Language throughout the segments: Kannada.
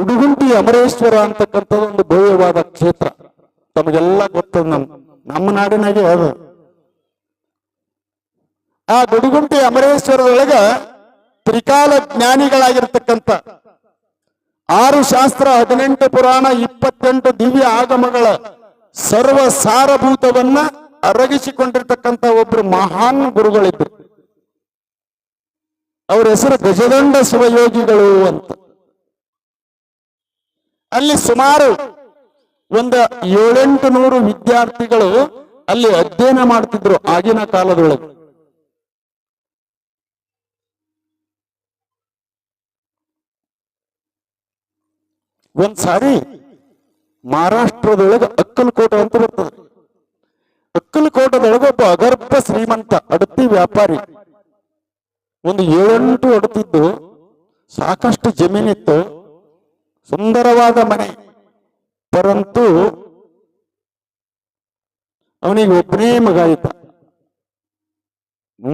ಗುಡುಗುಂಟಿ ಅಮರೇಶ್ವರ ಅಂತಕ್ಕಂಥದ್ದು ಒಂದು ಭವ್ಯವಾದ ಕ್ಷೇತ್ರ. ತಮಗೆಲ್ಲ ಗೊತ್ತದ ನಮ್, ನಮ್ಮ ನಾಡಿನಾಗೆ ಅದು. ಆ ಗುಡುಗುಂಟಿ ಅಮರೇಶ್ವರದೊಳಗ ತ್ರಿಕಾಲ ಜ್ಞಾನಿಗಳಾಗಿರ್ತಕ್ಕಂಥ ಆರು ಶಾಸ್ತ್ರ ಹದಿನೆಂಟು ಪುರಾಣ ಇಪ್ಪತ್ತೆಂಟು ದಿವ್ಯ ಆಗಮಗಳ ಸರ್ವ ಸಾರಭೂತವನ್ನ ಅರಗಿಸಿಕೊಂಡಿರ್ತಕ್ಕಂಥ ಒಬ್ರು ಮಹಾನ್ ಗುರುಗಳಿದ್ರು. ಅವ್ರ ಹೆಸರು ಗಜದಂಡ ಶಿವಯೋಗಿಗಳು ಅಂತ. ಅಲ್ಲಿ ಸುಮಾರು ಒಂದು ಏಳೆಂಟು ನೂರು ವಿದ್ಯಾರ್ಥಿಗಳು ಅಲ್ಲಿ ಅಧ್ಯಯನ ಮಾಡ್ತಿದ್ರು ಆಗಿನ ಕಾಲದೊಳಗೆ. ಒಂದ್ ಸಾರಿ ಮಹಾರಾಷ್ಟ್ರದೊಳಗೆ ಅಕ್ಕಲಕೋಟ ಅಂತ ಬರ್ತದೆ. ಅಕ್ಕಲಕೋಟದೊಳಗೆ ಒಬ್ಬ ಅಗರ್ಭ ಶ್ರೀಮಂತ ಅಡತಿ ವ್ಯಾಪಾರಿ ಒಂದು ಏಳೆಂಟು ಅಡತಿದ್ದು ಸಾಕಷ್ಟು ಜಮೀನಿತ್ತು. ಸುಂದರವಾದ ಮನೆ. ಪರಂತು ಅವನಿಗೆ ಒಬ್ಬನೇ ಮಗ ಇದ್ದ.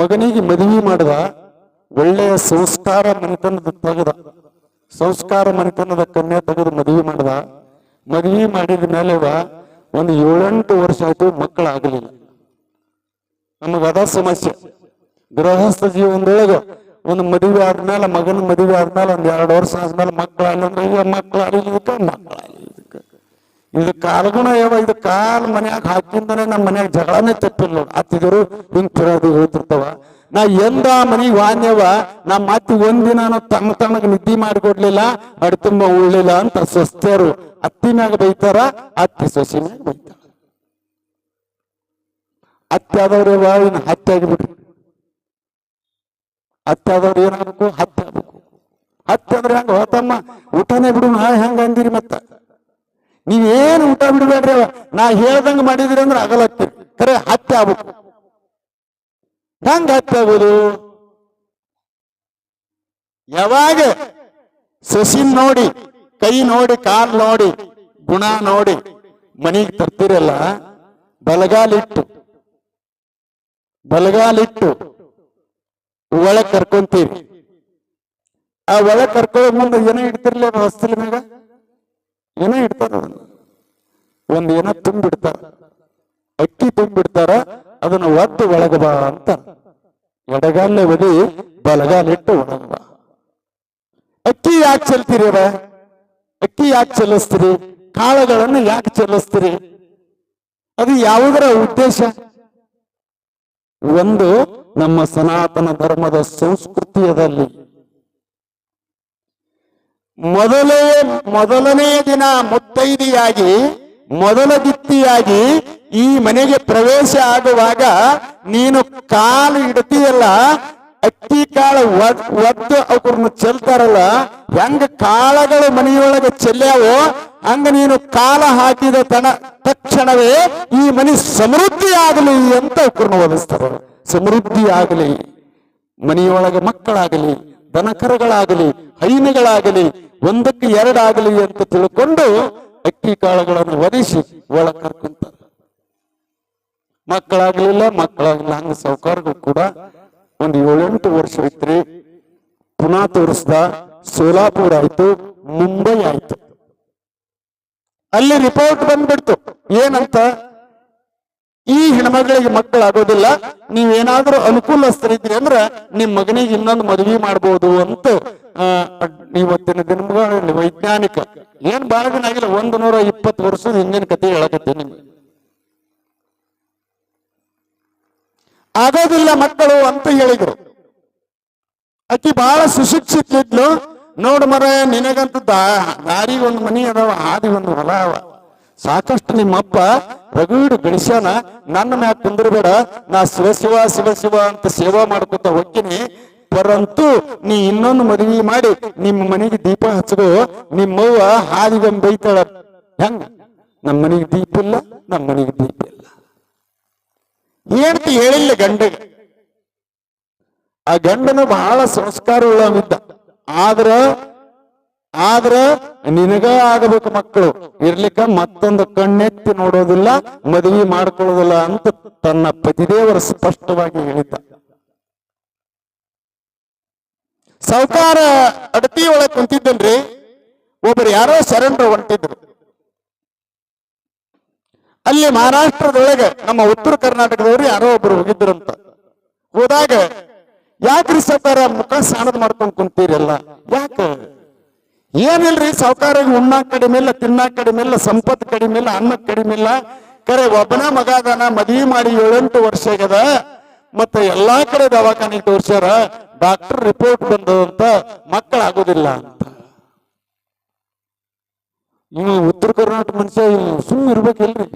ಮಗನಿಗೆ ಮದುವೆ ಮಾಡಿದ ಒಳ್ಳೆಯ ಸಂಸ್ಕಾರ ಮನೆತನದ ತೆಗೆದ. ಸಂಸ್ಕಾರ ಮನೆತನದ ಕನ್ಯಾ ತೆಗೆದು ಮದುವೆ ಮಾಡಿದ. ಮದುವೆ ಮಾಡಿದ ಮೇಲೆ ಒಂದು ಏಳೆಂಟು ವರ್ಷ ಆಯ್ತು ಮಕ್ಕಳಾಗಲಿಲ್ಲ. ನಮಗದ ಸಮಸ್ಯೆ. ಗೃಹಸ್ಥ ಜೀವನದೊಳಗ ಒಂದು ಮದುವೆ ಆದ್ಮೇಲೆ ಮಗನ ಮದುವೆ ಆದ್ಮೇಲೆ ಒಂದು ಎರಡು ವರ್ಷ ಆದ್ಮೇಲೆ ಮಕ್ಕಳು ಅಂದ್ರೆ ಈಗ ಮಕ್ಕಳಾಗಲಿಲ್ಲ ಇದಕ್ಕೆ ಇದು ಕಾಲ್ಗುಣ ಯಾವ? ಇದು ಕಾಲ್ ಮನ್ಯಾಗ ಹಾಕಿಂದನೆ ನಮ್ಮ ಮನ್ಯಾಗ ಜಗಳನೇ ತಪ್ಪಿಲ್ಲ. ಅತ್ತಿದ್ರು, ಹಿಂಗ್ ತಿರೋದು ಹೇಳ್ತಿರ್ತಾವ ನಾ ಎಂದ ಮನಿಗ್ ವಾನ್ಯವ ನಮ್ಮ ಮತ್ತೆ ಒಂದಿನ ತಮ್ಮ ತನಗ ನಿದ್ದೆ ಮಾಡಿಕೊಡ್ಲಿಲ್ಲ ಅಡ್ ತುಂಬ ಉಳ್ಳಿಲ್ಲ ಅಂತ ಸ್ವಸ್ಥರು ಅತ್ತಿ ಮ್ಯಾಗ ಬೈತಾರ, ಅತ್ತಿ ಸೊಸಿ ಮ್ಯಾಗ ಬೈತಾರ. ಅತ್ತಿ ಆದವ್ರವ ಇನ್ನು ಹತ್ಯೆ ಆಗಿಬಿಟ್ರಿ. ಹತ್ಯೆ ಆದವ್ರು ಏನಾಗಬೇಕು? ಹತ್ತಾಗಬೇಕು. ಹತ್ತಂದ್ರೆ ಹೆಂಗ? ಹೋತಮ್ಮ ಊಟನೇ ಬಿಡು ಹೆಂಗ ಅಂದಿರಿ ಮತ್ತ? ನೀವೇನು ಊಟ ಬಿಡಬೇಡ್ರಿ ನಾ ಹೇಳ್ದಂಗೆ ಮಾಡಿದ್ರಿ ಅಂದ್ರೆ ಅಗಲತ್ತೀರಿ ಖರೆ, ಹತ್ತೆ ಆಗ್ಬೇಕು. ಹೆಂಗ ಯಾವಾಗ? ಸಸಿನ್ ನೋಡಿ, ಕೈ ನೋಡಿ, ಕಾಲ್ ನೋಡಿ, ಗುಣ ನೋಡಿ, ಮನೆಗೆ ತರ್ತಿರಲ್ಲ? ಬಲಗಾಲಿಟ್ಟು. ಬಲಗಾಲಿಟ್ಟು. ಒಳಗ್ ಕರ್ಕೊಂತೀವಿ. ಆ ಒಳಗ್ ಕರ್ಕೊಳ್ಳೋ ಮುಂದೆ ಏನೋ ಇಡ್ತಿರ್ಲಿ ಅದು ಹೊಸ್ತಲ ಮ್ಯಾಗ? ಏನೋ ಇಡ್ತಾರ ಒಂದ್ ಏನೋ ತುಂಬಿಡ್ತಾರ? ಅಕ್ಕಿ ತುಂಬಿಡ್ತಾರ? ಅದನ್ನ ಒತ್ತು ಒಳಗ ಬಾ ಅಂತ. ಎಡಗಾಲೆ ಒದಿ ಬಲಗಾಲಿಟ್ಟು ಒಳಗ ಬಾ. ಅಕ್ಕಿ ಯಾಕೆ ಚೆಲ್ತೀರಿ ಅವ ಅಕ್ಕಿ ಯಾಕೆ ಚೆಲ್ಲಿಸ್ತೀರಿ? ಕಾಳುಗಳನ್ನು ಯಾಕೆ ಚೆಲ್ಲಿಸ್ತೀರಿ? ಅದು ಯಾವುದರ ಉದ್ದೇಶ? ಒಂದು ನಮ್ಮ ಸನಾತನ ಧರ್ಮದ ಸಂಸ್ಕೃತಿಯದಲ್ಲಿ ಮೊದಲೇ ಮೊದಲನೇ ದಿನ ಮುತ್ತೈದಿಯಾಗಿ, ಮೊದಲ ದಿತ್ತಿಯಾಗಿ ಈ ಮನೆಗೆ ಪ್ರವೇಶ ಆಗುವಾಗ ನೀನು ಕಾಲು ಇಡ್ತೀಯಲ್ಲ ಅಕ್ಕಿ ಕಾಳು ಒದ್, ಒದ್ದು ಅವ್ರನ್ನ ಚೆಲ್ತಾರಲ್ಲ, ಹೆಂಗ ಕಾಳಗಳು ಮನೆಯೊಳಗೆ ಚೆಲ್ಯಾವೋ, ಹಂಗ ನೀನು ಕಾಲ ಹಾಕಿದ ತಣ ತಕ್ಷಣವೇ ಈ ಮನೆ ಸಮೃದ್ಧಿ ಆಗಲಿ ಅಂತ ಅವ್ರನ್ನ ಒಲಿಸ್ತಾರ ಸಮೃದ್ಧಿ ಆಗಲಿ ಮನೆಯೊಳಗೆ ಮಕ್ಕಳಾಗಲಿ, ದನಕರಗಳಾಗಲಿ, ಹೈನುಗಳಾಗಲಿ, ಒಂದಕ್ಕೆ ಎರಡಾಗಲಿ ಅಂತ ತಿಳ್ಕೊಂಡು ಅಕ್ಕಿ ಕಾಳುಗಳನ್ನು ಒದಿಸಿ ಒಳ ಕರ್ಕೊಂತಾರೆ. ಮಕ್ಕಳಾಗ್ಲಿಲ್ಲ, ಮಕ್ಕಳಾಗಲಿಲ್ಲ, ಹಂಗ ಸಾವುಕಾರಗಳು ಕೂಡ ಒಂದು ಏಳೆಂಟು ವರ್ಷ ಐತ್ರಿ ಪುನಾ ತೋರಿಸ್ದ ಸೋಲಾಪುರ ಆಯ್ತು, ಮುಂಬೈ ಆಯ್ತು. ಅಲ್ಲಿ ರಿಪೋರ್ಟ್ ಬಂದ್ಬಿಡ್ತು. ಏನಂತ? ಈ ಹೆಣ್ಮಗಳಿಗೆ ಮಕ್ಕಳಾಗೋದಿಲ್ಲ. ನೀವೇನಾದ್ರೂ ಅನುಕೂಲಸ್ಥರಿದ್ರಿ ಅಂದ್ರ ನಿಮ್ ಮಗನಿಗೆ ಇನ್ನೊಂದು ಮದುವೆ ಮಾಡ್ಬೋದು ಅಂತ ಇವತ್ತಿನ ದಿನಗಳಲ್ಲಿ ವೈಜ್ಞಾನಿಕ. ಏನ್ ಬಹಳ ಆಗಿಲ್ಲ, ಒಂದು ನೂರ ಇಪ್ಪತ್ತು ವರ್ಷದ ಹಿಂದಿನ ಕಥೆ ಹೇಳಕತ್ತೆ ನಿಮ್ಗೆ. ಆಗೋದಿಲ್ಲ ಮಕ್ಕಳು ಅಂತ ಹೇಳಿದ್ರು. ಅಕ್ಕಿ ಬಹಳ ಸುಶಿಕ್ಷಿತಿದ್ಲು ನೋಡು ಮರ, ನಿನಗಂತ ದಾ ದಾರಿ ಒಂದು ಮನಿ ಅದಾವ ಹಾದಿ ಒಂದು ಹೊಲ ಅವ. ಸಾಕಷ್ಟು ನಿಮ್ಮಪ್ಪ ರಘುವೀಡು ಗಳಿಸ್ಯಾನ, ನನ್ನ ಮ್ಯಾಗ ಕುಂದಿರ್ಬೇಡ, ನಾ ಶಿವ ಶಿವ ಶಿವ ಶಿವ ಅಂತ ಸೇವಾ ಮಾಡ್ಕೊತ ಹೋಗ್ತೀನಿ. ಪರಂತು ನೀ ಇನ್ನೊಂದು ಮದುವೆ ಮಾಡಿ ನಿಮ್ಮ ಮನೆಗೆ ದೀಪ ಹಚ್ಚದು ನಿಮ್ಮವ್ವ ಹಾದಿಗೊಂದು ಬೈತಾಳ. ಹೆಂಗ? ನಮ್ಮ ಮನೆಗೆ ದೀಪ ಇಲ್ಲ, ನಮ್ಮ ಮನೆಗೆ ದೀಪ ಇಲ್ಲ. ಏನಂತ ಹೇಳಿಲ್ಲ ಗಂಡಗೆ. ಆ ಗಂಡನು ಬಹಳ ಸಂಸ್ಕಾರ ಉಳ್ಳಿದ್ದ ಆದ್ರ ಆದ್ರ ನಿನಗ ಆಗಬೇಕು ಮಕ್ಕಳು. ಇರ್ಲಿಕ್ಕ ಮತ್ತೊಂದು ಕಣ್ಣೆತ್ತಿ ನೋಡೋದಿಲ್ಲ, ಮದುವೆ ಮಾಡ್ಕೊಳ್ಳೋದಿಲ್ಲ ಅಂತ ತನ್ನ ಪತಿದೇವರು ಸ್ಪಷ್ಟವಾಗಿ ಹೇಳಿದ್ದ. ಸೌಕಾರ ಅಡತಿ ಒಳಗೆ ಕುಂತಿದ್ದನ್ರಿ. ಒಬ್ಬರು ಯಾರೋ ಶರಣರು ಹೊಂಟಿದ್ರು. ಅಲ್ಲಿ ಮಹಾರಾಷ್ಟ್ರದೊಳಗೆ ನಮ್ಮ ಉತ್ತರ ಕರ್ನಾಟಕದವರು ಯಾರೋ ಒಬ್ರು ಹೋಗಿದ್ರಂತ ಹೋದಾಗ, ಯಾಕ್ರಿ ಸರ್ಕಾರ ಮುಖ ಸ್ನಾನದ ಮಾಡ್ಕೊಂಡ್ ಕುಂತೀರಲ್ಲ ಯಾಕ? ಏನಿಲ್ರಿ? ಸಾವುಕಾರಿಗೆ ಉಣ್ಣಾಕ್ ಕಡಿಮೆ ಇಲ್ಲ ತಿನ್ನಾಕ್ ಕಡಿಮೆ ಇಲ್ಲ ಸಂಪತ್ ಕಡಿಮೆ ಇಲ್ಲ ಅನ್ನಕ್ ಕಡಿಮೆ ಇಲ್ಲ. ಕರೆ, ಒಬ್ಬನ ಮಗ ಅದಾನ, ಮದ್ವಿ ಮಾಡಿ ಏಳೆಂಟು ವರ್ಷ ಆಗ್ಯದ. ಮತ್ತೆ ಎಲ್ಲಾ ಕಡೆ ದವಾಖಾನೆ ತೋರ್ಸ್ಯಾರ, ಡಾಕ್ಟರ್ ರಿಪೋರ್ಟ್ ಬಂದದಂತ ಮಕ್ಕಳಾಗೋದಿಲ್ಲ ಅಂತ. ಇವ್ ಉತ್ತರ ಕರ್ನಾಟಕ ಮನುಷ್ಯ ಸುಮ್ಮ ಇರ್ಬೇಕಿಲ್ರಿ.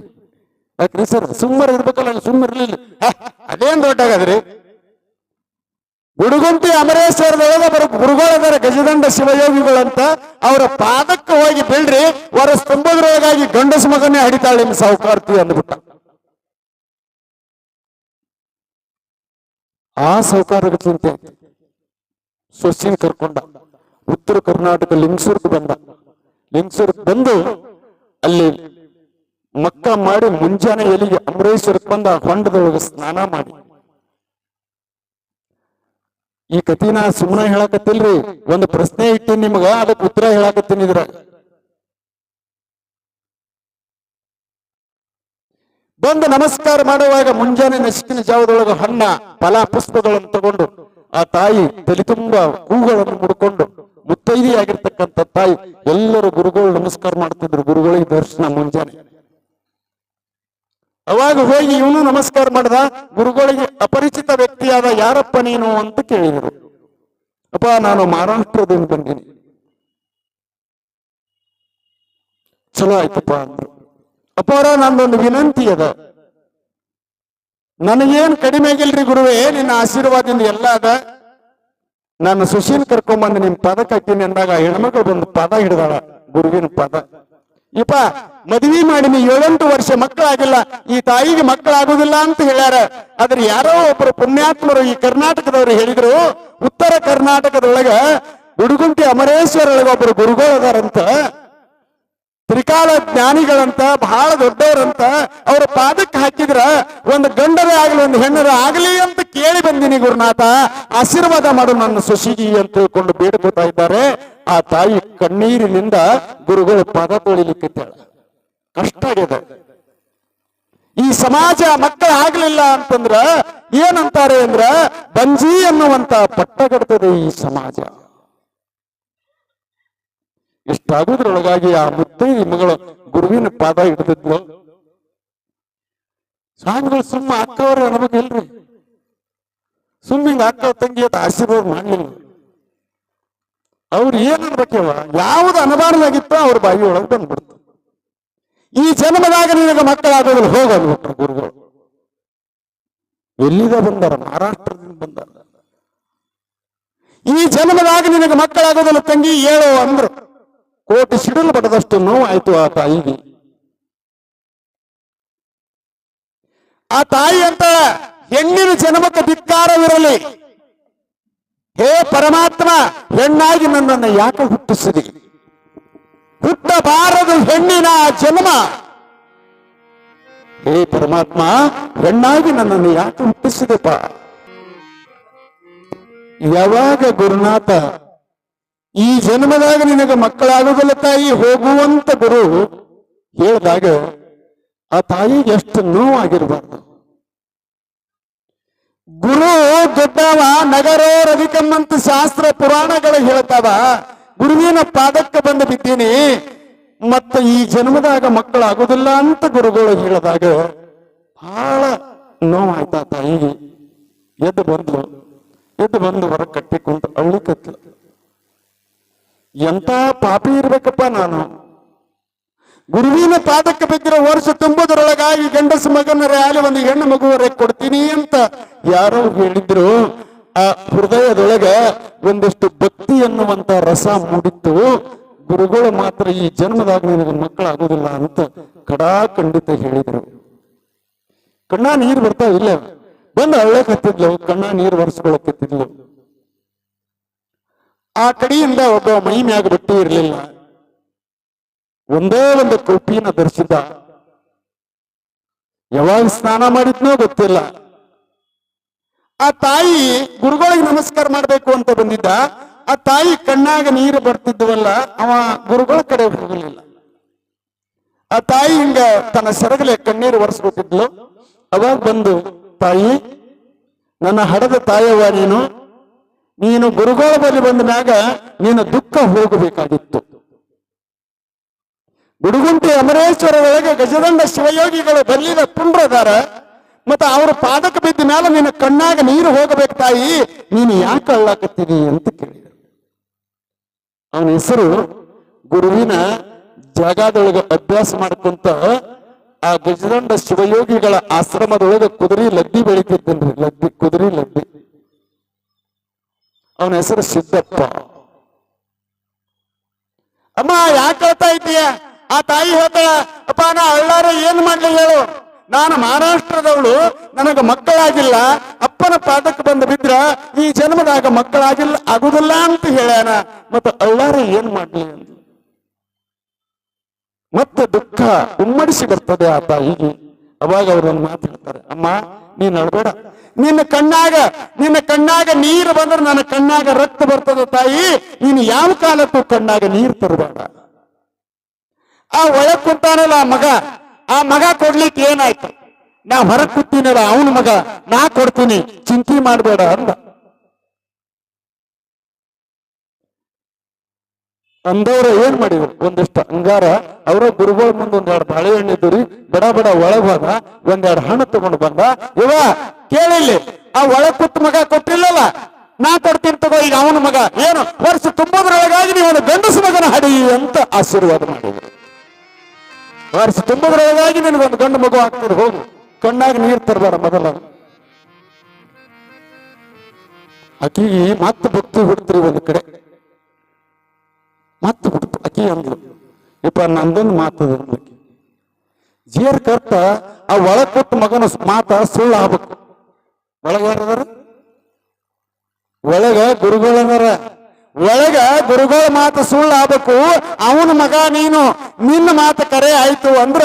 ಯಾಕ್ರಿ ಸರ್? ಸುಮ್ಮರ್ ಇರ್ಬೇಕಲ್ಲ ಸುಮ್ಮ ಇರ್ಲಿಲ್ಲ. ಅದೇನ್ ದೊಡ್ಡ ದೊಡ್ಡಾಗದ್ರಿ? ಗುಡುಗುಂಟಿ ಅಮರೇಶ್ವರದೊಳಗ ಬರೋ ಗುರುಗಳದರ ಗಜದಂಡ ಶಿವಯೋಗಿಗಳಂತ ಅವರ ಪಾದಕ್ಕೆ ಹೋಗಿ ಬೀಳ್ರಿ ವರಸ್ ತುಂಬದ್ರೊಳಗಾಗಿ ಗಂಡಸ ಮಗನೇ ಹಡಿತಾಳೆ ನಿಮ್ಮ ಸಾಹುಕಾರ್ತಿ ಅಂದ್ಬಿಟ್ಟ. ಆ ಸಾವುಕಾರ ಚಿಂತೆ ಸೊಸಿನ್ ಕರ್ಕೊಂಡ, ಉತ್ತರ ಕರ್ನಾಟಕ ಲಿಂಗ್ಸೂರ್ಗ್ ಬಂದ. ಲಿಂಗಸೂರ್ಗ್ ಬಂದು ಅಲ್ಲಿ ಮಕ್ಕ ಮಾಡಿ ಮುಂಜಾನೆ ಎಲ್ಲಿಗೆ ಅಮರೇಶ್ವರಕ್ಕೆ ಬಂದ ಹೊಂಡದೊಳಗೆ ಸ್ನಾನ ಮಾಡಿ. ಈ ಕತಿನ ಸುಮ್ಮನೆ ಹೇಳಕತ್ತಿಲ್ರಿ? ಒಂದು ಪ್ರಶ್ನೆ ಇಟ್ಟಿನಿ ನಿಮಗ ಅದಕ್ಕೆ ಉತ್ತರ ಹೇಳಕತ್ತೀನಿ ಇದ್ರ. ಬಂದು ನಮಸ್ಕಾರ ಮಾಡುವಾಗ ಮುಂಜಾನೆ ನಸಿಕಿನ ಜಾವದೊಳಗ ಹಣ್ಣ, ಫಲ ಪುಷ್ಪಗಳನ್ನು ತಗೊಂಡು, ಆ ತಾಯಿ ತಲೆ ತುಂಬ ಹೂಗಳನ್ನು ಮುಡ್ಕೊಂಡು, ಮುತ್ತೈದಿಯಾಗಿರ್ತಕ್ಕಂಥ ತಾಯಿ, ಎಲ್ಲರೂ ಗುರುಗಳು ನಮಸ್ಕಾರ ಮಾಡ್ತಿದ್ರು, ಗುರುಗಳಿಗೆ ದರ್ಶನ ಮುಂಜಾನೆ. ಅವಾಗ ಹೋಗಿ ಇವನು ನಮಸ್ಕಾರ ಮಾಡ್ದ, ಗುರುಗಳಿಗೆ ಅಪರಿಚಿತ ವ್ಯಕ್ತಿಯಾದ ಯಾರಪ್ಪ ನೀನು ಅಂತ ಕೇಳಿದರು. ಅಪ್ಪ, ನಾನು ಮಹಾರಾಷ್ಟ್ರದಿಂದ ಬಂದೀನಿ. ಚಲೋ ಆಯ್ತಪ್ಪ ಅಂದ್ರು. ಅಪ್ಪಾರ, ನಂದೊಂದು ವಿನಂತಿ ಅದ. ನನಗೇನ್ ಕಡಿಮೆ ಆಗಿಲ್ರಿ ಗುರುವೇ, ನಿನ್ನ ಆಶೀರ್ವಾದದಿಂದ ಎಲ್ಲ ಅದ. ನಾನು ಸುಶೀಲ್ ಕರ್ಕೊಂಬಂದು ನಿಮ್ ಪದ ಹಾಕಿನಿ ಅಂದಾಗ ಹೆಣ್ಮಗಳು ಬಂದು ಪದ ಹಿಡ್ದಾಳ, ಗುರುವಿನ ಪದ. ಇಪ್ಪ ಮದ್ವಿ ಮಾಡಿನಿ ಏಳೆಂಟು ವರ್ಷ ಮಕ್ಕಳಾಗಿಲ್ಲ, ಈ ತಾಯಿಗೆ ಮಕ್ಕಳಾಗುದಿಲ್ಲ ಅಂತ ಹೇಳ್ಯಾರ. ಆದ್ರೆ ಯಾರೋ ಒಬ್ಬರು ಪುಣ್ಯಾತ್ಮರು ಈ ಕರ್ನಾಟಕದವರು ಹೇಳಿದ್ರು, ಉತ್ತರ ಕರ್ನಾಟಕದೊಳಗ ಗುಡುಗುಂಟಿ ಅಮರೇಶ್ವರ ಒಬ್ಬರು ಗುರುಗಳು ಅದಾರಂತ ತ್ರಿಕಾಲ ಜ್ಞಾನಿಗಳಂತ, ಬಹಳ ದೊಡ್ಡವರಂತ, ಅವ್ರ ಪಾದಕ್ಕೆ ಹಾಕಿದ್ರ ಒಂದು ಗಂಡರೇ ಆಗಲಿ, ಒಂದು ಹೆಣ್ಣರೇ ಆಗಲಿ ಅಂತ ಕೇಳಿ ಬಂದಿನಿ ಗುರುನಾಥ. ಆಶೀರ್ವಾದ ಮಾಡು ನನ್ನ ಸೊಸಿಗಿ ಅಂತ ತಿಳ್ಕೊಂಡು ಬೇಡ್ಕೋತಾ ಇದ್ದಾರೆ. ಆ ತಾಯಿ ಕಣ್ಣೀರಿನಿಂದ ಗುರುಗಳು ಪಾದ ತೊಳಿಲಿಕ್ಕೆ ಕಷ್ಟ ಆಗಿದೆ ಈ ಸಮಾಜ ಮಕ್ಕಳ ಆಗ್ಲಿಲ್ಲ ಅಂತಂದ್ರ ಏನಂತಾರೆ ಅಂದ್ರ, ಬಂಜಿ ಅನ್ನುವಂತ ಪಟ್ಟಗಡ್ತದೆ ಈ ಸಮಾಜ. ಇಷ್ಟಾಗುದ್ರೊಳಗಾಗಿ ಆ ಮುತ್ತೈದು ಮಗಳು ಗುರುವಿನ ಪಾದ ಹಿಡಿದಿದ್ಲು? ಸ್ವಾಮಿಗಳು ಸುಮ್ಮ ಅಕ್ಕವ್ರೆ ನಮಗಿಲ್ರಿ. ಸುಮ್ಮ ಹಿಂಗ ಅಕ್ಕ ತಂಗಿ ಅಂತ ಆಶೀರ್ವಾದ ಮಾಡ್ಲಿಲ್ಲ. ಅವ್ರು ಏನ್ ಅನ್ಬೇಕೇವ? ಯಾವ್ದು ಅನಬಾರದಾಗಿತ್ತೋ ಅವ್ರ ಬಾಯಿ ಒಳಗೆ ಬಂದ್ಬಿಡ್ತು. ಈ ಜನ್ಮದಾಗ ನಿನಗೆ ಹೋಗ ಅಂದ್ಬಿಟ್ರು ಗುರುಗಳು. ಎಲ್ಲಿದ ಬಂದಾರ? ಮಹಾರಾಷ್ಟ್ರದಿಂದ ಬಂದಾರ. ಈ ಜನ್ಮದಾಗ ನಿನಗೆ ಮಕ್ಕಳಾಗೋದಿಲ್ಲ ತಂಗಿ? ಹೇಳು ಅಂದ್ರು. ಕೋಟಿ ಸಿಡಿಲು ಬಡದಷ್ಟು ನೋವಾಯಿತು ಆ ತಾಯಿಗೆ. ಆ ತಾಯಿ ಅಂತ ಹೆಣ್ಣಿನ ಜನ್ಮಕ್ಕೆ ಧಿಕ್ಕಾರವಿರಲಿ. ಹೇ ಪರಮಾತ್ಮ, ಹೆಣ್ಣಾಗಿ ನನ್ನನ್ನು ಯಾಕೆ ಹುಟ್ಟಿಸಿದಿ? ಹುಟ್ಟಬಾರದು ಹೆಣ್ಣಿನ ಜನ್ಮ. ಹೇ ಪರಮಾತ್ಮ, ಹೆಣ್ಣಾಗಿ ನನ್ನನ್ನು ಯಾಕೆ ಹುಟ್ಟಿಸಿದೆಪ್ಪ? ಯಾವಾಗ ಗುರುನಾಥ ಈ ಜನ್ಮದಾಗ ನಿನಗೆ ಮಕ್ಕಳಾಗುವುದಿಲ್ಲ ತಾಯಿ, ಹೋಗುವಂತ ಗುರು ಹೇಳಿದಾಗ ಆ ತಾಯಿಗೆ ಎಷ್ಟು ನೋವಾಗಿರಬಾರ್ದು. ಗುರು ದೊಡ್ಡವ ನಗರೋರಧಿಕಮ್ಮಂತ ಶಾಸ್ತ್ರ ಪುರಾಣಗಳು ಹೇಳ್ತಾವ, ಗುರುವಿನ ಪಾದಕ್ಕೆ ಬಂದು ಬಿದ್ದೀನಿ, ಮತ್ತ ಈ ಜನ್ಮದಾಗ ಮಕ್ಕಳಾಗೋದಿಲ್ಲ ಅಂತ ಗುರುಗಳು ಹೇಳಿದಾಗ ಬಹಳ ನೋವಾಯ್ತಾ ತಾಯಿ ಎದ್ದು ಬಂದ್ಲು, ಎದ್ದು ಬಂದು ಹೊರ ಕಟ್ಟಿ ಕುಂತ ಅವಳಿ ಎಂತ ಪಾಪಿ ಇರ್ಬೇಕಪ್ಪ ನಾನು. ಗುರುವಿನ ಪಾದಕ್ಕೆ ಬಿದ್ದಿರೋ ವರ್ಷ ತುಂಬುದರೊಳಗಾಗಿ ಗಂಡಸ ಮಗನ ರ್ಯಾಲಿ ಒಂದು ಹೆಣ್ಣು ಮಗುವರೆ ಕೊಡ್ತೀನಿ ಅಂತ ಯಾರೋ ಹೇಳಿದ್ರು. ಆ ಹೃದಯದೊಳಗ ಒಂದಿಷ್ಟು ಭಕ್ತಿ ಎನ್ನುವಂತ ರಸ ಮೂಡಿತ್ತು. ಗುರುಗಳು ಮಾತ್ರ ಈ ಜನ್ಮದಾಗ ನಿನಗೆ ಮಕ್ಕಳಾಗೋದಿಲ್ಲ ಅಂತ ಕಡಾ ಖಂಡಿತ ಹೇಳಿದರು. ಕಣ್ಣ ನೀರು ಬರ್ತಾ ಇಲ್ಲ. ಬಂದು ಅಳ್ಳೆ ಕತ್ತಿದ್ಲು ಕಣ್ಣ ನೀರು ಒರೆಸ್ಕೊಳಕತ್ತಿದ್ಲು ಆ ಕಡೆಯಿಂದ ಒಬ್ಬ ಮೈ ಮ್ಯಾಗ ಬಟ್ಟೆ ಇರಲಿಲ್ಲ. ಒಂದೇ ಒಂದು ಕುಲ್ಪಿನ ಧರಿಸಿದ್ದ ಯಾವಾಗ ಸ್ನಾನ ಮಾಡಿದ್ನೋ ಗೊತ್ತಿಲ್ಲ. ಆ ತಾಯಿ ಗುರುಗಳಿಗೆ ನಮಸ್ಕಾರ ಮಾಡಬೇಕು ಅಂತ ಬಂದಿದ್ದ. ಆ ತಾಯಿ ಕಣ್ಣಾಗ ನೀರು ಬರ್ತಿದ್ವಲ್ಲ, ಅವ ಗುರುಗಳ ಕಡೆ ಹೋಗಲಿಲ್ಲ. ಆ ತಾಯಿ ಹಿಂಗ ತನ್ನ ಸೆರಗಲೆ ಕಣ್ಣೀರು ಒರೆಸ್ಕೊತಿದ್ಲು ಅವಾಗ ಬಂದು, ತಾಯಿ, ನನ್ನ ಹಡದ ತಾಯವ ನೀನು ನೀನು ಗುರುಗಳ ಬಳಿ ಬಂದ ಮ್ಯಾಗ ನೀನು ದುಃಖ ಹೋಗಬೇಕಾಗಿತ್ತು. ಗುಡುಗುಂಟಿ ಅಮರೇಶ್ವರ ಒಳಗೆ ಗಜದಂಡ ಶಿವಯೋಗಿಗಳು ಬಲ್ಲಿದ ಪುಂಡ್ರದಾರ ಮತ್ತ ಅವ್ರ ಪಾದಕ ಬಿದ್ದ ಮೇಲೆ ನಿನ್ನ ಕಣ್ಣಾಗ ನೀರು ಹೋಗಬೇಕು ತಾಯಿ, ನೀನು ಯಾಕೆ ಅಳ್ಳಾಕತ್ತೀನಿ ಅಂತ ಕೇಳಿದರು ಅವನ ಹೆಸರು ಗುರುವಿನ ಜಾಗದೊಳಗೆ ಅಭ್ಯಾಸ ಮಾಡ್ಕೊಂತ ಆ ಗಜದಂಡ ಶಿವಯೋಗಿಗಳ ಆಶ್ರಮದೊಳಗೆ ಕುದುರೆ ಲದ್ದಿ ಬೆಳಿತಿದ್ದನ್ರಿ, ಲದ್ದಿ ಕುದುರೆ ಲದ್ದಿ. ಅವನ ಹೆಸರು ಸಿದ್ದಪ್ಪ. ಅಮ್ಮ, ಯಾಕೆ ಹೇಳ್ತಾ ಇದೀಯ ಆ ತಾಯಿ ಹೇಳ್ತಾಳ, ಅಪ್ಪ, ನಾ ಅಳ್ಳಾರ ಏನ್ ಮಾಡ್ಲಿ ಹೇಳು. ನಾನು ಮಹಾರಾಷ್ಟ್ರದವಳು, ನನಗೆ ಮಕ್ಕಳಾಗಿಲ್ಲ. ಅಪ್ಪನ ಪಾದಕ್ಕೆ ಬಂದು ಬಿದ್ರ ಈ ಜನ್ಮದಾಗ ಮಕ್ಕಳಾಗಿಲ್ಲ, ಆಗುದಿಲ್ಲ ಅಂತ ಹೇಳ್ಯಾನ. ಮತ್ತು ಅಳ್ಳಾರ ಏನ್ ಮಾಡ್ಲಿ ಅಂತ ಮತ್ತೆ ದುಃಖ ಉಮ್ಮಡಿಸಿ ಬರ್ತದೆ ಆ ತಾಯಿಗೆ ಅವಾಗ ಅವ್ರನ್ನ ಮಾತಾಡ್ತಾರೆ ಅಮ್ಮ ನೀನ್ ಅಳ್ಬೇಡ ನಿನ್ನ ಕಣ್ಣಾಗ ನಿನ್ನ ಕಣ್ಣಾಗ ನೀರು ಬಂದ್ರೆ ನನ್ನ ಕಣ್ಣಾಗ ರಕ್ತ ಬರ್ತದ ತಾಯಿ. ನೀನು ಯಾವ ಕಾಲಕ್ಕೂ ಕಣ್ಣಾಗ ನೀರು ತರಬೇಡ ಆ ಒಳಗ್ ಕುಂತಾನಲ್ಲ ಆ ಮಗ. ಆ ಮಗ ಕೊಡ್ಲಿಕ್ಕೆ ಏನಾಯ್ತು? ನಾ ಹೊರಗ್ ಕೂತೀನಲ್ಲ, ಅವನ ಮಗ. ನಾ ಕೊಡ್ತೀನಿ, ಚಿಂತೆ ಮಾಡಬೇಡ ಅಂದ. ಅಂದವ್ರ ಏನ್ ಮಾಡಿದ್ರು? ಒಂದಿಷ್ಟು ಅಂಗಾರ ಅವರ ಗುರುಗಳ ಮುಂದೆ ಒಂದೆರಡು ಬಾಳೆಹಣ್ಣು ಇದ್ದು ರೀ ಬಡ ಬಡ ಒಳಗ್ ಹೋದ ಒಂದೆರಡು ಹಣ್ಣು ತಗೊಂಡು ಬಂದ. ಇವ ಕೇಳಿಲ್ಲಿ ಆ ಒಳ ಕುತ್ ಮಗ ಕೊಟ್ಟಿಲ್ಲಲ್ಲ? ನಾ ಕೊಡ್ತೀನಿ ತಗೋ, ಈಗ ಅವನ ಮಗ. ಏನು, ವರ್ಷ ತುಂಬದ್ರೊಳಗಾಗಿ ನೀವು ಒಂದು ಗಂಡಸು ಮಗನ ಹಡಿ ಅಂತ ಆಶೀರ್ವಾದ ಮಾಡಿದ್ರು ವರ್ಷ ತುಂಬದ್ರೊಳಗಾಗಿ ನಿನಗೊಂದು ಗಂಡು ಮಗು ಆಗ್ತದೆ, ಹೋಗು. ಕಣ್ಣಾಗಿ ನೀರು ತರಬೇಡ ಮೊದಲ. ಆಕಿಗೆ ಮತ್ತೆ ಭಕ್ತಿ ಬಿಡ್ತೀರಿ ಒಂದು ಕಡೆ. ಮತ್ತೆ ಬಿಡ್ತು ಅಕ್ಕಿ ಅಂದ್ಲು. ಇಪ್ಪ, ನಂದೊಂದು ಮಾತದ ಜೀರ್ ಕರ್ತ, ಆ ಒಳ ಕೊಟ್ಟ ಮಗನ ಮಾತ ಸುಳ್ಳು ಆಗ್ಬೇಕು. ಒಳಗ ಯಾರದಾರ ಒಳಗ ಗುರುಗಳದಾರ ಗುರುಗಳ ಮಾತು ಸುಳ್ಳು ಆಗ್ಬೇಕು. ಅವನ ಮಗ ನೀನು, ನಿನ್ನ ಮಾತು ಕರೆ ಆಯ್ತು ಅಂದ್ರ,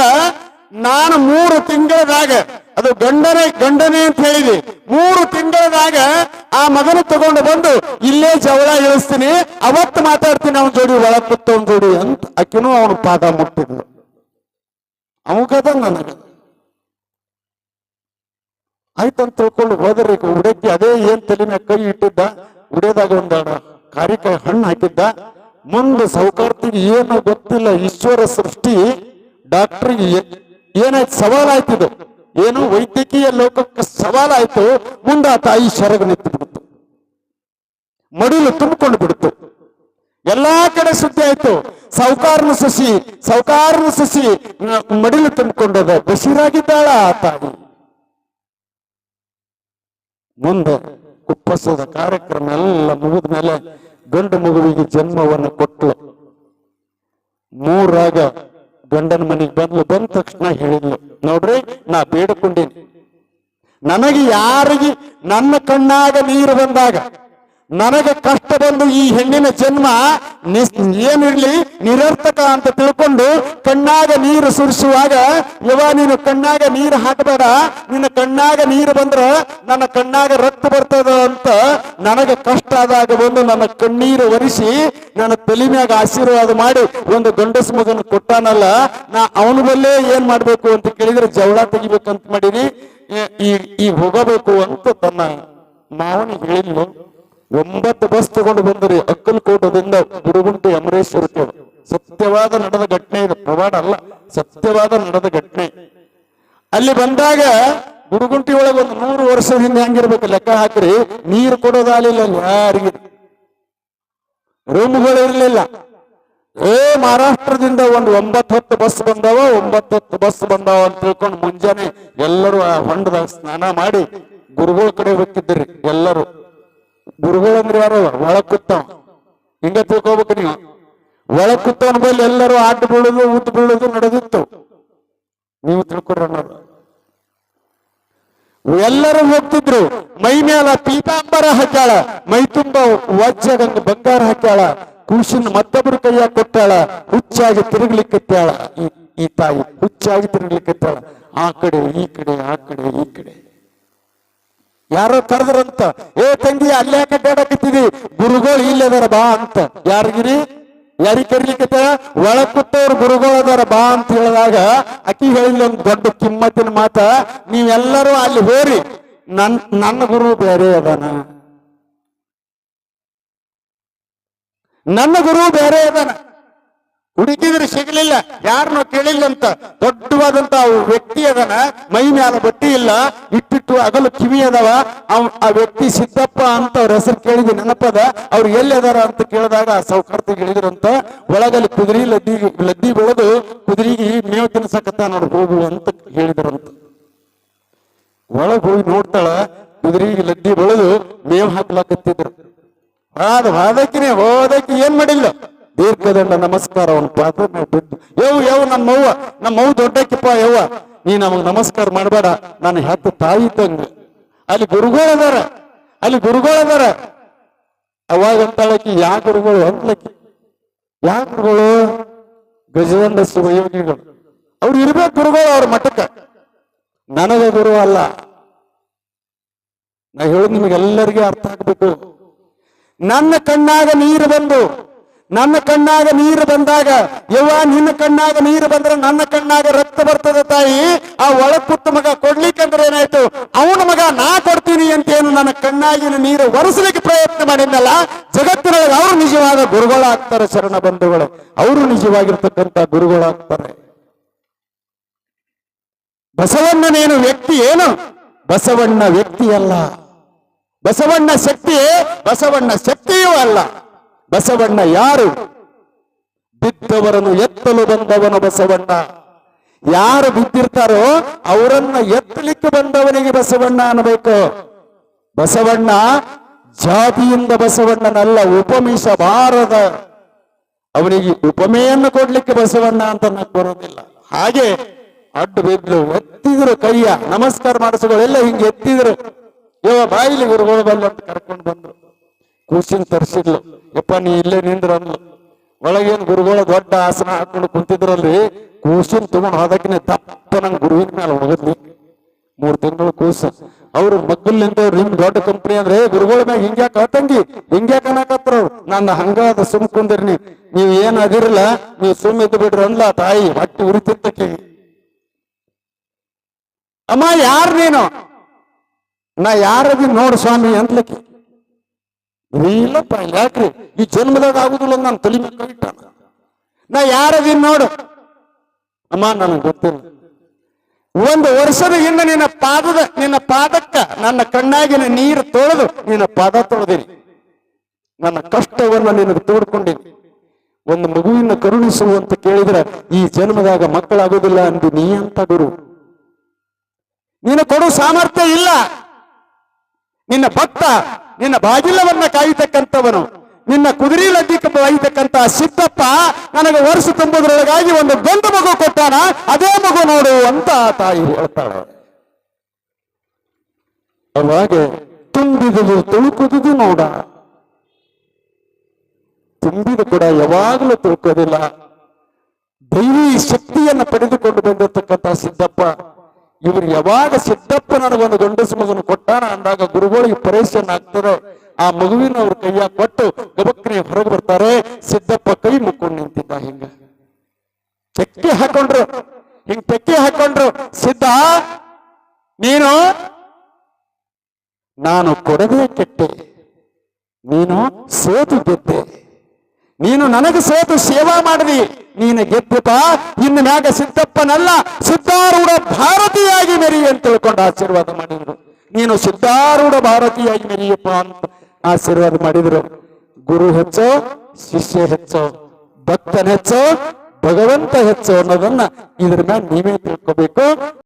ನಾನು ಮೂರು ತಿಂಗಳದಾಗ ಅದು ಗಂಡನೇ ಗಂಡನೇ ಅಂತ ಹೇಳಿದೆ. ಮೂರು ತಿಂಗಳದಾಗ ಆ ಮಗನ ತಗೊಂಡು ಬಂದು, ಇಲ್ಲೇ ಜವಳ ಇಳಿಸ್ತೀನಿ, ಅವತ್ತು ಮಾತಾಡ್ತೀನಿ, ಅವನ ಜೋಡಿ ಒಳಗ್ ಕೂತವನ್ ಜೋಡಿ ಅಂತ ಅಕ್ಕಿನೂ ಅವನ ಪಾದ ಮುಟ್ಟಿದ್ಲು. ಅವಗದ ನನಗೆ. ಆಯ್ತಂತ ತಿಳ್ಕೊಂಡು ಹೋದ್ರಿ ಉಡಕ್ಕಿ ಅದೇ ಏನ್ ತಲೆನ ಕೈ ಇಟ್ಟಿದ್ದ? ಉಡೇದಾಗ ಒಂದಾಡ ಕಾರಿಕಾಯಿ ಹಣ್ಣು ಹಾಕಿದ್ದ. ಮುಂದೆ ಸೌಕಾರ್ತಿಗೆ ಏನು ಗೊತ್ತಿಲ್ಲ, ಈಶ್ವರ ಸೃಷ್ಟಿ, ಡಾಕ್ಟ್ರಿಗೆ ಏನಾಯ್ತು ಸವಾಲಾಯ್ತಿದು ಏನು ವೈದ್ಯಕೀಯ ಲೋಕಕ್ಕೆ ಸವಾಲಾಯ್ತು ಮುಂದೆ ತಾಯಿ ಶರಗ ನಿಂತು ಮಡಿಲು ತುಂಬಿಕೊಂಡು ಬಿಡ್ತು. ಎಲ್ಲಾ ಕಡೆ ಸುದ್ದಿ ಆಯ್ತು. ಸಾವುಕಾರನ ಸಸಿ ಸಾವುಕಾರನ ಸಸಿ, ಮಡಿಲು ತುಂಬಿಕೊಂಡದ ಬಶೀರಾಗಿದ್ದಾಳ ಆ ತಾಯಿ ಮುಂದೆ ಕುಪ್ಪಸದ ಕಾರ್ಯಕ್ರಮ ಎಲ್ಲ ಮುಗಿದ ಮೇಲೆ ಗಂಡು ಮಗುವಿಗೆ ಜನ್ಮವನ್ನು ಕೊಟ್ಟು ಮೂರಾಗ ಗಂಡನ ಮನೆಗೆ ಬಂದ್ಲು, ಬಂದ ತಕ್ಷಣ ಹೇಳಿದ್ಲು, ನೋಡ್ರಿ, ನಾ ಬೇಡಿಕೊಂಡೇನಿ. ನನಗೆ ಯಾರಿಗೆ, ನನ್ನ ಕಣ್ಣಾಗ ನೀರು ಬಂದಾಗ ನನಗೆ ಕಷ್ಟ ಬಂದು ಈ ಹೆಣ್ಣಿನ ಜನ್ಮ ಏನಿರ್ಲಿ ನಿರರ್ಥಕ ಅಂತ ತಿಳ್ಕೊಂಡು ಕಣ್ಣಾಗ ನೀರು ಸುರಿಸುವಾಗ ಯವ ನೀನು ಕಣ್ಣಾಗ ನೀರು ಹಾಕಬೇಡ, ನಿನ್ನ ಕಣ್ಣಾಗ ನೀರು ಬಂದ್ರ ನನ್ನ ಕಣ್ಣಾಗ ರಕ್ತ ಬರ್ತದ ಅಂತ ನನಗೆ ಕಷ್ಟ ಆದಾಗ ಬಂದು ನನ್ನ ಕಣ್ಣೀರು ಒರೆಸಿ ನನ್ನ ತಲೆ ಮ್ಯಾಗ ಆಶೀರ್ವಾದ ಮಾಡಿ ಒಂದು ಗಂಡಸ ಮಗನ ಕೊಟ್ಟಾನಲ್ಲ, ನಾ ಅವನ ಬಲ್ಲೇ ಏನ್ ಮಾಡ್ಬೇಕು ಅಂತ ಕೇಳಿದ್ರೆ ಜವಳ ತೆಗಿಬೇಕಂತ ಮಾಡೀನಿ ಈ- ಹೋಗಬೇಕು ಅಂತ ತನ್ನ ಮಾವನಿಗೆ ಹೇಳಿದ್ಲು. ಒಂಬತ್ತು ಬಸ್ ತಗೊಂಡು ಬಂದ್ರಿ. ಅಕ್ಕಲಕೋಟದಿಂದ ಗುಡುಗುಂಟೆ ಅಮರೇಶ್ವರಕ್ಕೆ ಸತ್ಯವಾದ ನಡೆದ ಘಟನೆ ಇದು. ಪ್ರವಾಡ ಅಲ್ಲ, ಸತ್ಯವಾದ ನಡೆದ ಘಟನೆ. ಅಲ್ಲಿ ಬಂದಾಗ ಗುಡುಗುಂಟಿ ಒಳಗೆ ಒಂದು ನೂರು ವರ್ಷದ ಹಿಂದೆ ಹೆಂಗಿರ್ಬೇಕು. ಲೆಕ್ಕ ಹಾಕ್ರಿ. ನೀರು ಕೊಡೋದಾಲಿಲ್ಲ ಅಲ್ಲಿ ಯಾರಿಗೆ? ರೂಮ್ಗಳು ಇರಲಿಲ್ಲ. ಏ, ಮಹಾರಾಷ್ಟ್ರದಿಂದ ಒಂದು ಒಂಬತ್ತು ಹತ್ತು ಬಸ್ ಬಂದಾವ, ಒಂಬತ್ತು ಹತ್ತು ಬಸ್ ಬಂದಾವ ಅಂತ ತಿಳ್ಕೊಂಡು ಮುಂಜಾನೆ ಎಲ್ಲರೂ ಆ ಹೊಂಡದಾಗ ಸ್ನಾನ ಮಾಡಿ ಗುರುಗಳ ಕಡೆ ಹೋಗ್ತಿದ್ರಿ, ಎಲ್ಲರೂ. ಗುರುಗಳು ಅಂದ್ರೆ ಯಾರು? ಒಳಗ್ ಕೂತಾವ ಹಿಂಗ ತಿಳ್ಕೊಬೇಕು ನೀವು? ಒಳಗ್ ಕೂತವನ ಎಲ್ಲರೂ ಆಟ ಬೀಳುದು, ಊಟ ಬೀಳುದು ನಡೆದಿತ್ತು. ನೀವು ತಿಳ್ಕೊಡ್ರ ಅನ್ನೋದು. ಎಲ್ಲರೂ ಹೋಗ್ತಿದ್ರು. ಮೈ ಮೇಲ ಪೀತಾಂಬರ ಹಾಕ್ಯಾಳ. ಮೈ ತುಂಬ ವಜ್ಜಗಂಗ ಬಂಗಾರ ಹಾಕ್ಯಾಳ. ಕೂಸಿನ ಮತ್ತೊಬ್ಬರ ಕೈಯಾಗ ಕೊಟ್ಟಾಳ. ಹುಚ್ಚಾಗಿ ತಿರುಗ್ಲಿಕ್ಕೆತ್ತಾಳ ಈ ತಾಯಿ ಹುಚ್ಚಾಗಿ ತಿರುಗ್ಲಿಕ್ಕೆತ್ತಾಳ ಆ ಕಡೆ, ಈ ಕಡೆ, ಆ ಕಡೆ, ಈ ಕಡೆ. ಯಾರೋ ಕರೆದ್ರಂತ, ಏ ತಂಗಿ, ಅಲ್ಲೇ ಕಡ್ಡಾಡಕತ್ತಿದಿ ಗುರುಗಳು ಇಲ್ಲದಾರ ಬಾ ಅಂತ. ಯಾರಿಗಿರಿ? ಯಾರಿಗೆ ಕರಿಲಿಕ್ಕೆ ಒಳ ಕೂತವ್ರು ಗುರುಗಳು ಅದಾರ ಬಾ ಅಂತ ಹೇಳಿದಾಗ, ಅಕ್ಕಿ ಹೇಳಿಲ್ಲ ಒಂದು ದೊಡ್ಡ ಕಿಮ್ಮತ್ತಿನ ಮಾತ, ನೀವೆಲ್ಲರೂ ಅಲ್ಲಿ ಹೋರಿ. ನನ್ ನನ್ನ ಗುರು ಬೇರೆ ಅದಾನ. ನನ್ನ ಗುರು ಬೇರೆ ಅದಾನ. ಹುಡುಕಿದ್ರೆ ಸಿಗಲಿಲ್ಲ. ಯಾರನ್ನೂ ಕೇಳಿಲ್ಲ ಅಂತ ದೊಡ್ಡವಾದಂತ ವ್ಯಕ್ತಿ ಅದನ ಮೈ ಮ್ಯಾಲ ಬಟ್ಟಿ ಇಲ್ಲ, ಇಟ್ಟಿಟ್ಟು ಅಗಲು ಕಿವಿ ಅದಾವ. ಆ ವ್ಯಕ್ತಿ ಸಿದ್ದಪ್ಪ ಅಂತ ಅವ್ರ ಹೆಸರು ಕೇಳಿದ್ವಿ ನೆನಪದ. ಅವ್ರು ಎಲ್ಲಿ ಅದಾರ ಅಂತ ಕೇಳಿದಾಗ ಆ ಸೌಕರ್ತಿಗೆ ಹೇಳಿದ್ರಂತ ಒಳಗಲ್ಲಿ ಕುದುರಿ ಲದ್ದಿ ಲದ್ದಿ ಬೆಳೆದು ಕುದುರೆಗೆ ಮೇವು ತಿನ್ಸಕತ್ತ ನೋಡಿ ಹೋಗು ಅಂತ ಹೇಳಿದ್ರಂತ ಒಳಗೆ ಹೋಗಿ ನೋಡ್ತಾಳ, ಕುದುರೆಗೆ ಲದ್ದಿ ಬೆಳೆದು ಮೇವು ಹಾಕ್ಲಾಕತ್ತಿದ್ರು. ಅದು ಹೋದಕ್ಕೆ ಏನ್ ಮಾಡಿಲ್ಲ. ದೀರ್ಘದಂಡ ನಮಸ್ಕಾರ ಅವನ ಪಾತ್ರ ಮೇಲೆ ಬಿದ್ದು ಯವ್ ಯವ್ ನಮ್ಮ ಅವ್ವ ನಮ್ಮ ಅವ್ವ ದೊಡ್ಡಕ್ಕಿಪ್ಪ, ಯವ್ವ. ನೀ ನಮಗ್ ನಮಸ್ಕಾರ ಮಾಡಬೇಡ. ನಾನು ಹೆತ್ತ ತಾಯಿ ತಂಗ. ಅಲ್ಲಿ ಗುರುಗಳು ಅದಾರ. ಅಲ್ಲಿ ಗುರುಗಳು ಅದಾರ. ಅವಾಗ ಅಂತಾಳಕಿ ಯಾ ಗುರುಗಳು ಅಂತಳಕಿ ಯಾ ಗುರುಗಳು? ಗಜದಂಡ ಶಿವಯೋಗಿಗಳು. ಅವ್ರು ಇರ್ಬೇಕು ಗುರುಗಳು ಅವ್ರ ಮಠಕ್ಕ. ನನಗೆ ಗುರು ಅಲ್ಲ. ನಾ ಹೇಳೋದು ನಿಮಗೆಲ್ಲರಿಗೆ ಅರ್ಥ ಆಗ್ಬೇಕು. ನನ್ನ ಕಣ್ಣಾಗ ನೀರು ಬಂದು ನನ್ನ ಕಣ್ಣಾಗ ನೀರು ಬಂದಾಗ, ಯವ್ವ, ನಿನ್ನ ಕಣ್ಣಾಗ ನೀರು ಬಂದ್ರೆ ನನ್ನ ಕಣ್ಣಾಗ ರಕ್ತ ಬರ್ತದೆ ತಾಯಿ. ಆ ಒಳಪುಟ್ಟ ಮಗ ಕೊಡ್ಲಿಕ್ಕಂದ್ರೆ ಏನಾಯ್ತು? ಅವನ ಮಗ ನಾ ಕೊಡ್ತೀನಿ ಅಂತ ಏನು ನನ್ನ ಕಣ್ಣಾಗಿನ ನೀರು ಒರೆಸಲಿಕ್ಕೆ ಪ್ರಯತ್ನ ಮಾಡಿದ್ನಲ್ಲ, ಜಗತ್ತಿನೊಳಗೆ ಅವರು ನಿಜವಾದ ಗುರುಗಳಾಗ್ತಾರೆ ಶರಣ ಬಂಧುಗಳು. ಅವರು ನಿಜವಾಗಿರ್ತಕ್ಕಂಥ ಗುರುಗಳಾಗ್ತಾರೆ ಬಸವಣ್ಣನೇನು ವ್ಯಕ್ತಿ ಏನು? ಬಸವಣ್ಣ ವ್ಯಕ್ತಿ ಅಲ್ಲ ಬಸವಣ್ಣ ಶಕ್ತಿಯೇ ಬಸವಣ್ಣ ಶಕ್ತಿಯೂ ಅಲ್ಲ. ಬಸವಣ್ಣ ಯಾರು? ಬಿದ್ದವರನ್ನು ಎತ್ತಲು ಬಂದವನು ಬಸವಣ್ಣ. ಯಾರು ಬಿದ್ದಿರ್ತಾರೋ ಅವರನ್ನ ಎತ್ತಲಿಕ್ಕೆ ಬಂದವನಿಗೆ ಬಸವಣ್ಣ ಅನ್ನಬೇಕು. ಬಸವಣ್ಣ ಜಾತಿಯಿಂದ ಬಸವಣ್ಣನಲ್ಲ ಉಪಮಿಷ ಬಾರದ ಅವನಿಗೆ ಉಪಮೆಯನ್ನು ಕೊಡ್ಲಿಕ್ಕೆ ಬಸವಣ್ಣ ಅಂತ ನಕ್ ಬರೋದಿಲ್ಲ. ಹಾಗೆ ಅಡ್ಡು ಬಿದ್ಲು ಎತ್ತಿದ್ರು ಕೈಯ, ನಮಸ್ಕಾರ ಮಾಡಿಸಿಕೊಳ್ಳೆಲ್ಲ ಹಿಂಗೆ ಎತ್ತಿದ್ರು. ಇವ ಬಾಯಿಲಿ ಗುರುಗಳು ಬಂದು ಕರ್ಕೊಂಡು ಬಂದ್ರು. ಕೂಸಿನ ತರಿಸಿದ್ಲು. ಯಪ್ಪ, ನೀ ಇಲ್ಲೇ ನಿಂದ್ರ ಅಂದ್ಲು. ಒಳಗೇನ್ ಗುರುಗಳು ದೊಡ್ಡ ಆಸನ ಹಾಕೊಂಡು ಕುಂತಿದ್ರಲ್ಲಿ, ಕೂಸಿನ ತಗೊಂಡು ಹೋದಕ್ಕಿನ ದಪ್ಪ ನಂಗೆ ಗುರುವಿನ ಮೇಲೆ ಹೋಗದ್ಲಿ ಮೂರ್ ತಿಂಗಳು ಕೂಸು. ಅವ್ರು ಮಗ್ಗಲ್ ಅವ್ರು ನಿಮ್ ದೊಡ್ಡ ಕಂಪ್ನಿ ಅಂದ್ರೆ ಗುರುಗಳ ಮ್ಯಾಗ ಹಿಂಗ್ಯಾಕ ತಂಗಿ ಹಿಂಗ್ಯಾಕ ಅನ್ನಕತ್ರ ನನ್ನ ಹಂಗಾದ ಸುಮ್ ಕುಂದಿರ್ನಿ. ನೀವ್ ಏನ್ ಅದಿರಲ್ಲ, ನೀವ್ ಸುಮ್ ಇದ್ದು ಬಿಡ್ರಿ ಅಂದ್ಲ ತಾಯಿ ಹೊಟ್ಟೆ ಉರಿತಿತ್ತಕ್ಕೆ. ಅಮ್ಮ, ಯಾರ್ ನೀನು? ನಾ ಯಾರದಿ ನೋಡು ಸ್ವಾಮಿ ಅಂತಲಕ್ಕೆ ಇಲ್ಲಪ್ಪ ಯಾಕ್ರಿ? ಈ ಜನ್ಮದಾಗ ಆಗುದಿಲ್ಲ ನಾನು ತಲೆ ಮೇಲೆ ಕೈ ಇಟ್ಟಾನ. ನಾ ಯಾರದೀನ್ ನೋಡು. ಅಮ್ಮ, ನನಗೆ ಗೊತ್ತಿಲ್ಲ. ಒಂದು ವರ್ಷದ ಹಿಂದೆ ನಿನ್ನ ಪಾದದ ನಿನ್ನ ಪಾದಕ್ಕ ನನ್ನ ಕಣ್ಣಾಗಿನ ನೀರು ತೊಳೆದು ನಿನ್ನ ಪಾದ ತೊಳೆದಿನಿ. ನನ್ನ ಕಷ್ಟವನ್ನು ನಿನಗೆ ತೋಡ್ಕೊಂಡಿನಿ. ಒಂದು ಮಗುವಿನ ಕರುಣಿಸು ಅಂತ ಕೇಳಿದ್ರೆ ಈ ಜನ್ಮದಾಗ ಮಕ್ಕಳಾಗೋದಿಲ್ಲ ಅಂದು ನೀ ಅಂತ ಗುರು? ನೀನು ಕೊಡೋ ಸಾಮರ್ಥ್ಯ ಇಲ್ಲ. ನಿನ್ನ ಭಕ್ತ ನಿನ್ನ ಬಾಗಿಲವನ್ನ ಕಾಯತಕ್ಕಂಥವನು. ನಿನ್ನ ಕುದುರೆ ಲದ್ದಿ ಕಾಯತಕ್ಕಂತ ಸಿದ್ದಪ್ಪ ನನಗೆ ವರ್ಷ ತುಂಬುದ್ರೊಳಗಾಗಿ ಒಂದು ಗಂಡು ಮಗು ಕೊಟ್ಟಾನ, ಅದೇ ಮಗು ನೋಡು ಅಂತ ತಾಯಿ ಹೇಳ್ತಾಳೆ. ಅವಾಗೆ ತುಂಬಿದುದು, ತುಳುಕುದುದು ನೋಡ. ತುಂಬಿದ ಕೂಡ ಯಾವಾಗಲೂ ತುಳುಕೋದಿಲ್ಲ. ದೈವಿ ಶಕ್ತಿಯನ್ನು ಪಡೆದುಕೊಂಡು ಬಂದಿರತಕ್ಕಂತ ಸಿದ್ದಪ್ಪ ಇವರು ಯಾವಾಗ ಸಿದ್ದಪ್ಪ ನನಗೊಂದು ಗಂಡಸು ಮಗನ ಕೊಟ್ಟಾನ ಅಂದಾಗ ಗುರುಗಳಿಗೆ ಪರೇಶನ್ ಆಗ್ತದೆ. ಆ ಮಗುವಿನ ಅವ್ರ ಕೈಯ ಕೊಟ್ಟು ಗಬಕ್ರಿ ಹೊರಗೆ ಬರ್ತಾರೆ. ಸಿದ್ದಪ್ಪ ಕೈ ಮುಕ್ಕೊಂಡು ನಿಂತಿದ್ದ ಹಿಂಗ. ತೆಕ್ಕೆ ಹಾಕೊಂಡ್ರು. ಹಿಂಗ್ ತೆಕ್ಕೆ ಹಾಕೊಂಡ್ರು. ಸಿದ್ಧ, ನೀನು? ನಾನು ಕೊಡದೆ ಕೆಟ್ಟೆ. ನೀನು ಸೋತು ಗೆದ್ದೆ. ನೀನು ನನಗೆ ಸೋತು ಸೇವಾ ಮಾಡಿದಿ. ನೀನು ಗೆದ್ದುತ ಇನ್ನು ಮ್ಯಾಗ ಸಿದ್ದಪ್ಪನಲ್ಲ ಸಿದ್ಧಾರೂಢ ಭಾರತೀಯಾಗಿ ಮೆರಿ ಅಂತ ತಿಳ್ಕೊಂಡು ಆಶೀರ್ವಾದ ಮಾಡಿದ್ರು. ನೀನು ಸಿದ್ಧಾರೂಢ ಭಾರತೀಯಾಗಿ ಮೆರಿಯಪ್ಪ ಅಂತ ಆಶೀರ್ವಾದ ಮಾಡಿದ್ರು. ಗುರು ಹೆಚ್ಚೋ, ಶಿಷ್ಯ ಹೆಚ್ಚೋ, ಭಕ್ತನ ಹೆಚ್ಚೋ, ಭಗವಂತ ಹೆಚ್ಚೋ ಅನ್ನೋದನ್ನ ಇದ್ರ ಮ್ಯಾಗ ನೀವೇ ತಿಳ್ಕೋಬೇಕು.